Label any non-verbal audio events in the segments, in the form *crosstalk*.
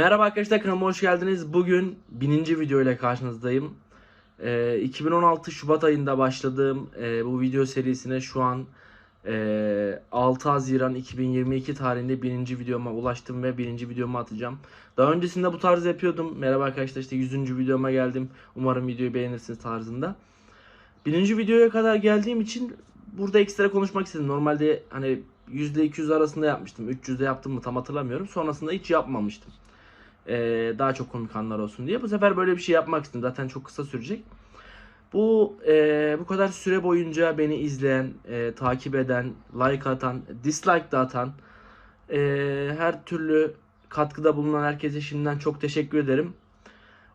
Merhaba arkadaşlar kanalıma hoş geldiniz. Bugün bininci video ile karşınızdayım. Ee, 2016 Şubat ayında başladığım e, bu video serisine şu an e, 6 Haziran 2022 tarihinde bininci videoma ulaştım ve bininci videomu atacağım. Daha öncesinde bu tarz yapıyordum. Merhaba arkadaşlar işte 100. videoma geldim. Umarım videoyu beğenirsiniz tarzında. Bininci videoya kadar geldiğim için burada ekstra konuşmak istedim. Normalde hani %200 arasında yapmıştım. 300'de yaptım mı tam hatırlamıyorum. Sonrasında hiç yapmamıştım. Ee, daha çok komik anlar olsun diye. Bu sefer böyle bir şey yapmak istedim. Zaten çok kısa sürecek. Bu e, bu kadar süre boyunca beni izleyen, e, takip eden, like atan, dislike de atan, e, her türlü katkıda bulunan herkese şimdiden çok teşekkür ederim.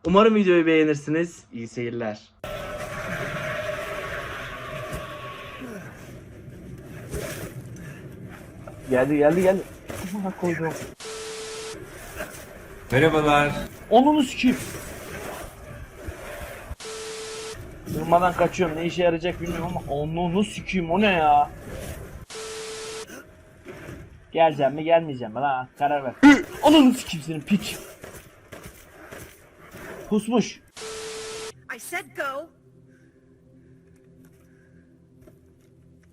Umarım videoyu beğenirsiniz. İyi seyirler. Geldi geldi geldi. Koydum. Merhabalar. Onunu sikeyim. Durmadan kaçıyorum. Ne işe yarayacak bilmiyorum ama onunu sikeyim. O ne ya? Geleceğim mi gelmeyeceğim mi lan karar ver. *laughs* Onunu sikeyim senin piç. Pusmuş. I said go.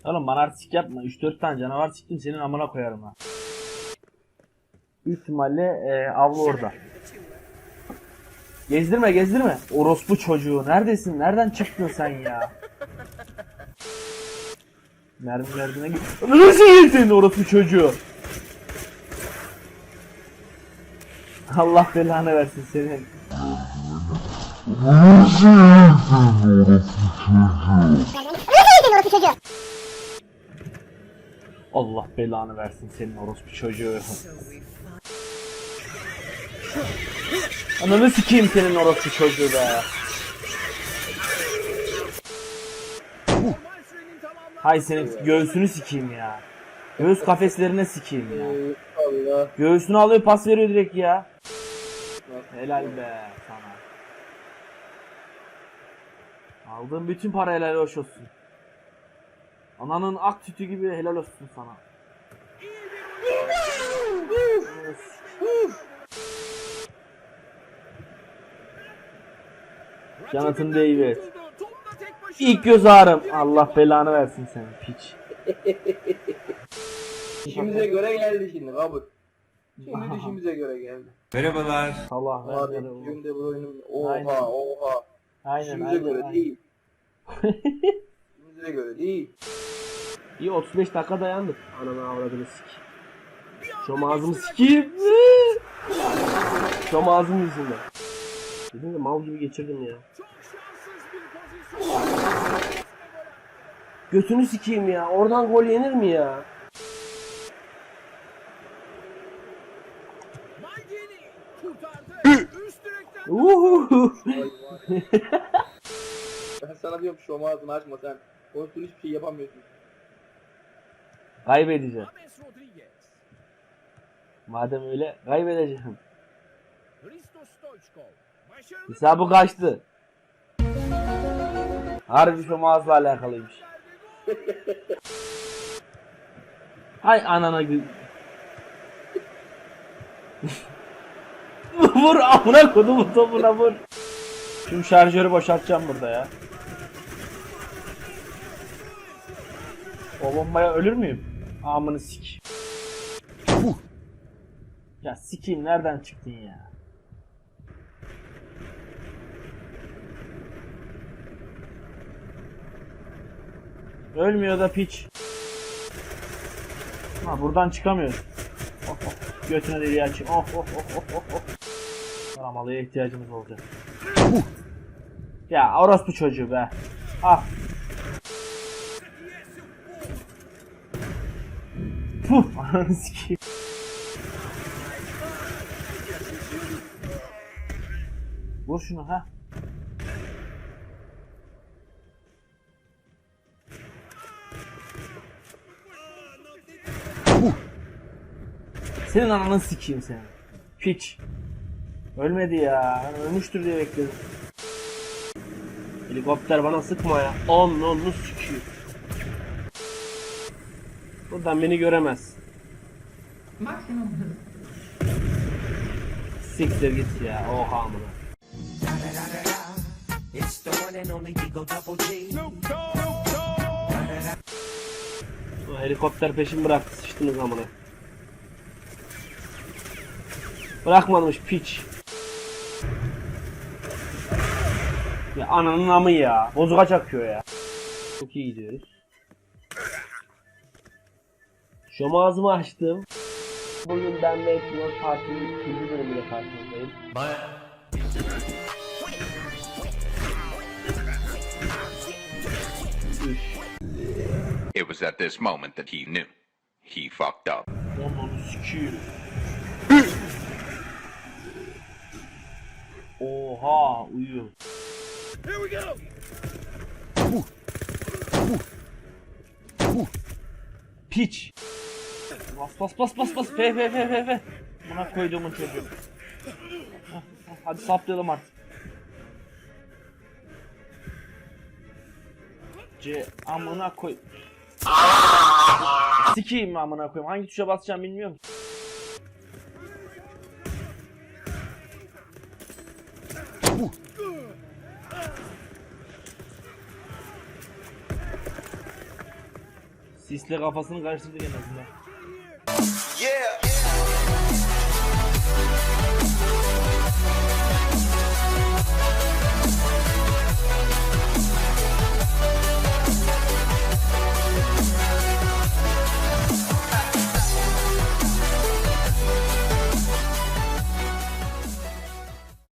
Oğlum bana artistik yapma. 3-4 tane canavar siktim senin amına koyarım ha. Büyük ihtimalle e, avlu orada. Gezdirme gezdirme. Orospu çocuğu. Neredesin? Nereden çıktın sen ya? Mermi merdine git. Nasıl yedin orospu çocuğu? Allah belanı versin senin. Allah belanı versin senin orospu çocuğu. Ananı sikeyim senin orospu çocuğu be. Hay senin göğsünü sikeyim ya. Göğüs kafeslerine sikeyim ya. Allah. Göğsünü alıyor pas veriyor direkt ya. Helal be sana. Aldığın bütün para helal hoş olsun. Ananın ak sütü gibi helal olsun sana. Jonathan David. İlk göz ağrım. Allah belanı versin seni piç. İşimize göre geldi şimdi kabul. Şimdi işimize göre geldi. Merhabalar. Allah Abi günde bu oyunun oha Aynen. oha. Aynen İşimize aynen. göre aynen. değil. *laughs* İşimize göre değil. İyi 35 dakika dayandık. Ananı avradını sik. Şom ağzımı sikeyim. Şom ağzım yüzünden. De mal gibi geçirdim ya. Götünü sikeyim ya. Oradan gol yenir mi ya? *laughs* Ben sana diyorum şu ağzını açma sen. Konuştuğun hiçbir şey yapamıyorsun. Kaybedeceğim. Madem öyle kaybedeceğim. Hesabı kaçtı. Harbi şu mağazla alakalıymış. *laughs* Hay anana gü... *laughs* vur amına kodumu topuna vur. Şimdi şarjörü boşaltacağım burada ya. O bombaya ölür müyüm? Amını sik. Ya sikeyim nereden çıktın ya? Ölmüyor da piç. Ha buradan çıkamıyoruz. Oh, oh. Götüne deliği açayım. Oh oh oh oh oh oh. Taramalıya ihtiyacımız olacak. Ya orospu çocuğu be. Ah. Puh *laughs* ananı sikeyim. Vur şunu ha. Senin ananı sikeyim seni. Piç. Ölmedi ya. Ölmüştür diye bekledim. Helikopter bana sıkma ya. Onu onu sikeyim. Buradan beni göremez. Maksimum hız. Siktir git ya. Oha amına. Helikopter peşimi bıraktı sıçtınız amına. Bırakmamış piç. Ya ananın amı ya. Bozuka çakıyor ya. Çok iyi gidiyoruz. Şu ağzımı açtım. Bugün ben ve Etmon Parti'nin ikinci bölümüyle karşınızdayım. Üf. It was at this moment that he knew. He fucked up. Sikiyim. Oha uyuyor. Piç. Bas bas bas bas bas. Fe fe fe fe fe. Buna koyduğumun çocuğu. Hadi saplayalım artık. C amına koy. Sikeyim mi amına koyayım? Hangi tuşa basacağım bilmiyorum. Sisle kafasını karıştırdık en azından. Yeah.